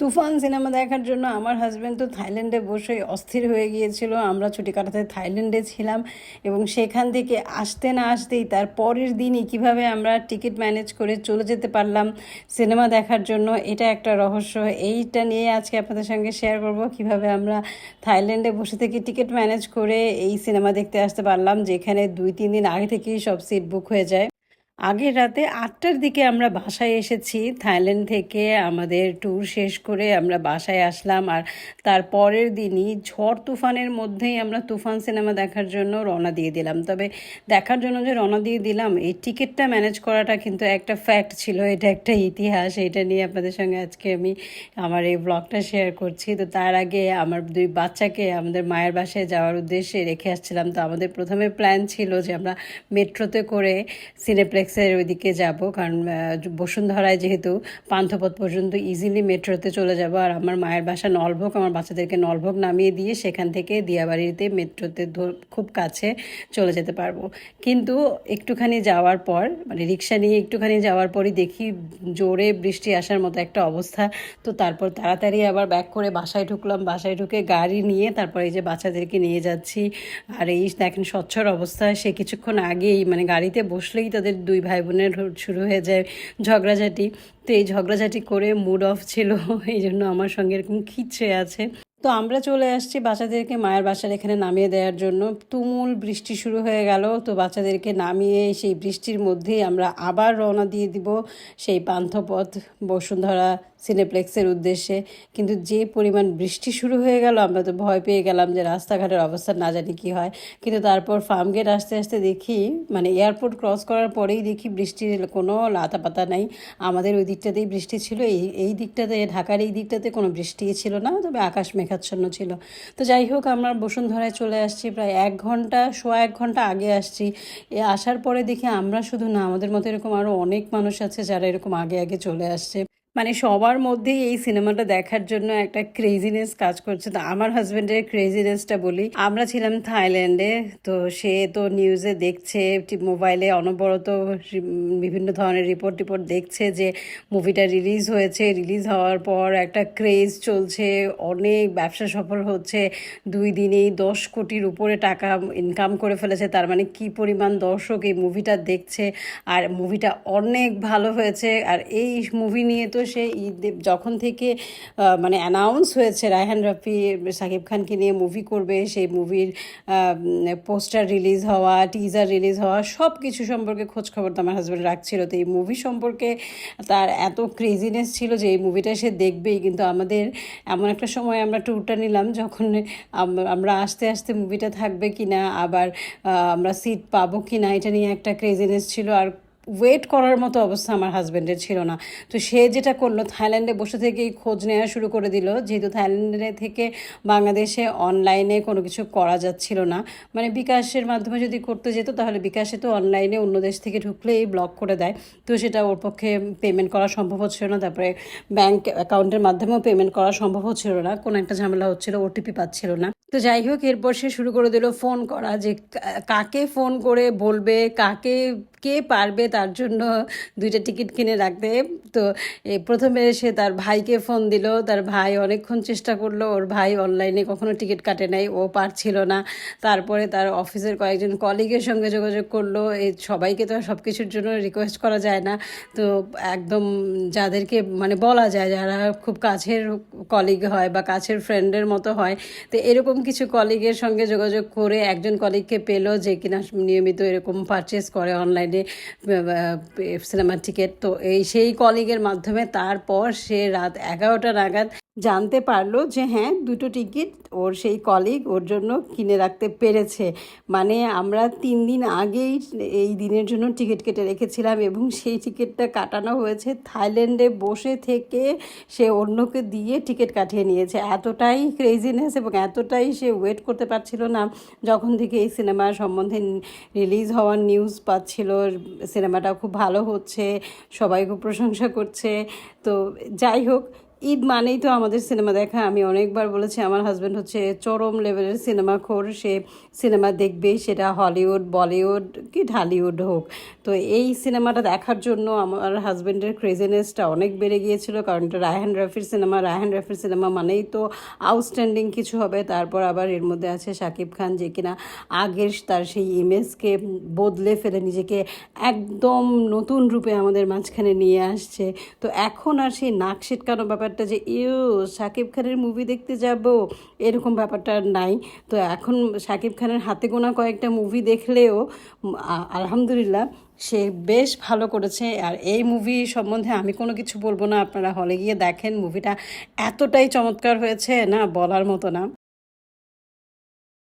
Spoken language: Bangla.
তুফান সিনেমা দেখার জন্য আমার হাজব্যান্ড তো থাইল্যান্ডে বসে অস্থির হয়ে গিয়েছিল। আমরা ছুটি কাটাতে থাইল্যান্ডে ছিলাম এবং সেখান থেকে আসতে না আসতেই তার পরের দিনই কীভাবে আমরা টিকিট ম্যানেজ করে চলে যেতে পারলাম সিনেমা দেখার জন্য, এটা একটা রহস্য। এইটা নিয়ে আজকে আপনাদের সঙ্গে শেয়ার করব কীভাবে আমরা থাইল্যান্ডে বসে থেকে টিকিট ম্যানেজ করে এই সিনেমা দেখতে আসতে পারলাম, যেখানে দুই তিন দিন আগে থেকেই সব সিট বুক হয়ে যায়। আগের রাতে আটটার দিকে আমরা বাসায় এসেছি। থাইল্যান্ড থেকে আমাদের ট্যুর শেষ করে আমরা বাসায় আসলাম আর তার পরের দিনই ঝড় তুফানের মধ্যেই আমরা তুফান সিনেমা দেখার জন্য রওনা দিয়ে দিলাম। তবে দেখার জন্য যে রওনা দিয়ে দিলাম, এই টিকিটটা ম্যানেজ করাটা কিন্তু একটা ফ্যাক্ট ছিল, এটা একটা ইতিহাস, এটা নিয়ে আপনাদের সঙ্গে আজকে আমি আমার এই ব্লগটা শেয়ার করছি। তো তার আগে আমার দুই বাচ্চাকে আমাদের মায়ের বাসায় যাওয়ার উদ্দেশ্যে রেখে আসছিলাম। তো আমাদের প্রথমে প্ল্যান ছিল যে আমরা মেট্রোতে করে সিনেপ্লেক্সের ওইদিকে যাব, কারণ বসুন্ধরায় যেহেতু পান্থপথ পর্যন্ত ইজিলি মেট্রোতে চলে যাব, আর আমার মায়ের বাসা নলভোগ, আমার বাচ্চাদেরকে নলভোগ নামিয়ে দিয়ে সেখান থেকে দিয়াবাড়িতে মেট্রোতে খুব কাছে চলে যেতে পারব। কিন্তু একটুখানি যাওয়ার পর মানে রিক্সা নিয়ে একটুখানি যাওয়ার পরই দেখি জোরে বৃষ্টি আসার মতো একটা অবস্থা। তো তারপর তাড়াতাড়ি আবার ব্যাক করে বাসায় ঢুকলাম, বাসায় ঢুকে গাড়ি নিয়ে তারপর এই যে বাচ্চাদেরকে নিয়ে যাচ্ছি। আর এই দেখেন, স্বচ্ছর অবস্থা সে কিছুক্ষণ আগেই মানে গাড়িতে বসলেই তাদের দুই ভাই বোনের শুরু হয়ে যায় ঝগড়াঝাটি। তো এই ঝগড়াঝাটি করে মুড অফ ছিল, এই জন্য আমার সঙ্গে এরকম খিচ্ছে আছে। তো আমরা চলে আসছি বাচ্চাদেরকে মায়ের বাসার এখানে নামিয়ে দেওয়ার জন্য। তুমুল বৃষ্টি শুরু হয়ে গেল, তো বাচ্চাদেরকে নামিয়ে সেই বৃষ্টির মধ্যেই আমরা আবার রওনা দিয়ে দিব সেই পান্থপথ বসুন্ধরা সিনেপ্লেক্সের উদ্দেশ্যে। কিন্তু যে পরিমাণ বৃষ্টি শুরু হয়ে গেল, আমরা তো ভয় পেয়ে গেলাম যে রাস্তাঘাটের অবস্থা না জানি কি হয়। কিন্তু তারপর ফার্মগেট আসতে আসতে দেখি মানে এয়ারপোর্ট ক্রস করার পরেই দেখি বৃষ্টির কোনো লাতা পাতা নাই। আমাদের ওই দিকটাতেই বৃষ্টি ছিল, এই এই দিকটাতে, ঢাকার এই দিকটাতে কোনো বৃষ্টি ছিল না, তবে আকাশ মেঘাচ্ছন্ন ছিল। তো যাই হোক, আমরা বসুন্ধরায় চলে আসছি, প্রায় এক ঘণ্টা, সোয়া এক ঘণ্টা আগে আসছি। এ আসার পরে দেখি আমরা শুধু না, আমাদের মতো এরকম আরও অনেক মানুষ আছে যারা এরকম আগে আগে চলে আসছে। মানে সবার মধ্যেই এই সিনেমাটা দেখার জন্য একটা ক্রেজিনেস কাজ করছে। তো আমার হাজবেন্ডের ক্রেজিনেসটা বলি, আমরা ছিলাম থাইল্যান্ডে, তো সে তো নিউজে দেখছে মোবাইলে অনবরত বিভিন্ন ধরনের রিপোর্ট টিপোর্ট দেখছে যে মুভিটা রিলিজ হয়েছে। রিলিজ হওয়ার পর একটা ক্রেজ চলছে, অনেক ব্যবসা সফল হচ্ছে, দুই দিনেই দশ কোটির উপরে টাকা ইনকাম করে ফেলেছে। তার মানে কি পরিমাণ দর্শক এই মুভিটা দেখছে, আর মুভিটা অনেক ভালো হয়েছে। আর এই মুভি নিয়ে তো সে ঈদ যখন থেকে মানে অ্যানাউন্স হয়েছে রায়হান রফি, সাকিব খানকে নিয়ে মুভি করবে, সেই মুভির পোস্টার রিলিজ হওয়া টিজার রিলিজ হওয়া সব কিছু সম্পর্কে খোঁজ খবর তো আমার হাজব্যান্ড রাখছিল। তো এই মুভি সম্পর্কে তার এত ক্রেজিনেস ছিল যে এই মুভিটা সে দেখবেই। কিন্তু আমাদের এমন একটা সময় আমরা ট্যুরটা নিলাম যখন আমরা আস্তে আস্তে মুভিটা থাকবে কিনা, আবার আমরা সিট পাবো কি না এটা নিয়ে একটা ক্রেজিনেস ছিল। আর ওয়েট করার মতো অবস্থা আমার হাজব্যান্ডের ছিল না। তো সে যেটা করল থাইল্যান্ডে বসে থেকেই খোঁজ নেওয়া শুরু করে দিল। যেহেতু থাইল্যান্ডে থেকে বাংলাদেশে অনলাইনে কোনো কিছু করা যাচ্ছিল না। মানে বিকাশের মাধ্যমে যদি করতে যেত, তাহলে বিকাশে তো অনলাইনে অন্য দেশ থেকে ঢুকলেই ব্লক করে দেয়। তো সেটা ওর পক্ষে পেমেন্ট করা সম্ভব হচ্ছিল না। তারপরে ব্যাংক অ্যাকাউন্টের মাধ্যমেও পেমেন্ট করা সম্ভব হচ্ছিল না। কোনো একটা ঝামেলা হচ্ছিল ওটিপি পাচ্ছিল না। তো যাই হোক, এরপর সে শুরু করে দিল ফোন করা যে কাকে ফোন করে বলবে, কাকে কে পারবে তার জন্য দুইটা টিকিট কিনে রাখতে। তো প্রথমে সে তার ভাইকে ফোন দিল। তার ভাই অনেকক্ষণ চেষ্টা করল। ওর ভাই অনলাইনে কখনো টিকিট কাটে নাই। ও পারছিল না। তারপরে তার অফিসের কয়েকজন কলিগের সঙ্গে যোগাযোগ করল। এই সবাইকে তো সব কিছুর জন্য রিকোয়েস্ট করা যায় না। তো একদম যাদেরকে মানে বলা যায়, যারা খুব কাছের কলিগ হয় বা কাছের ফ্রেন্ডের মতো হয়, তো এরকম কিছু কলিগের সঙ্গে যোগাযোগ করে একজন কলিগকে পেল যে কিনা নিয়মিত এরকম পারচেস করে অনলাইনে সিনেমার টিকিট তো এই সেই কলিগের মাধ্যমে তারপর সে রাত এগারোটা নাগাদ জানতে পারল যে হ্যাঁ দুটো টিকিট ওর সেই কলিগ ওর জন্য কিনে রাখতে পেরেছে। মানে আমরা তিন দিন আগেই এই দিনের জন্য টিকিট কেটে রেখেছিলাম এবং সেই টিকিটটা কাটানো হয়েছে থাইল্যান্ডে বসে থেকে সে অন্যকে দিয়ে টিকিট কাটিয়ে নিয়েছে। এতটাই ক্রেজিনেস এবং এতটাই সে ওয়েট করতে পারছিল না যখন থেকে এই সিনেমা সম্বন্ধে রিলিজ হওয়ার নিউজ পাচ্ছিল। সিনেমাটা খুব ভালো হচ্ছে, সবাই খুব প্রশংসা করছে। তো যাই হোক ঈদ মানেই তো আমাদের সিনেমা দেখা। আমি অনেকবার বলেছি, আমার হাজব্যান্ড হচ্ছে চরম লেভেলের সিনেমা খোর। সে সিনেমা দেখবেই সেটা হলিউড বলিউড কি ঢালিউড হোক। তো এই সিনেমাটা দেখার জন্য আমার হাজব্যান্ডের ক্রেজিনেসটা অনেক বেড়ে গিয়েছিল, কারণ এটা রায়হান রাফির সিনেমা রায়হান রাফির সিনেমা মানেই তো আউটস্ট্যান্ডিং কিছু হবে। তারপর আবার এর মধ্যে আছে শাকিব খান, যে কিনা আগের তার সেই ইমেজকে বদলে ফেলে নিজেকে একদম নতুন রূপে আমাদের মাঝখানে নিয়ে আসছে। তো এখন আর সেই নাক সিটকানো ব্যাপারটা যে, ইউ, সাকিব খানের মুভি দেখতে যাব, এরকম ব্যাপারটা নাই। তো এখন শাকিব খানের হাতে গোনা কয়েকটা মুভি দেখলেও আলহামদুলিল্লাহ, সে বেশ ভালো করেছে। আর এই মুভি সম্বন্ধে আমি কোনো কিছু বলব না। আপনারা হলে গিয়ে দেখেন মুভিটা এতটাই চমৎকার হয়েছে, না বলার মতো না।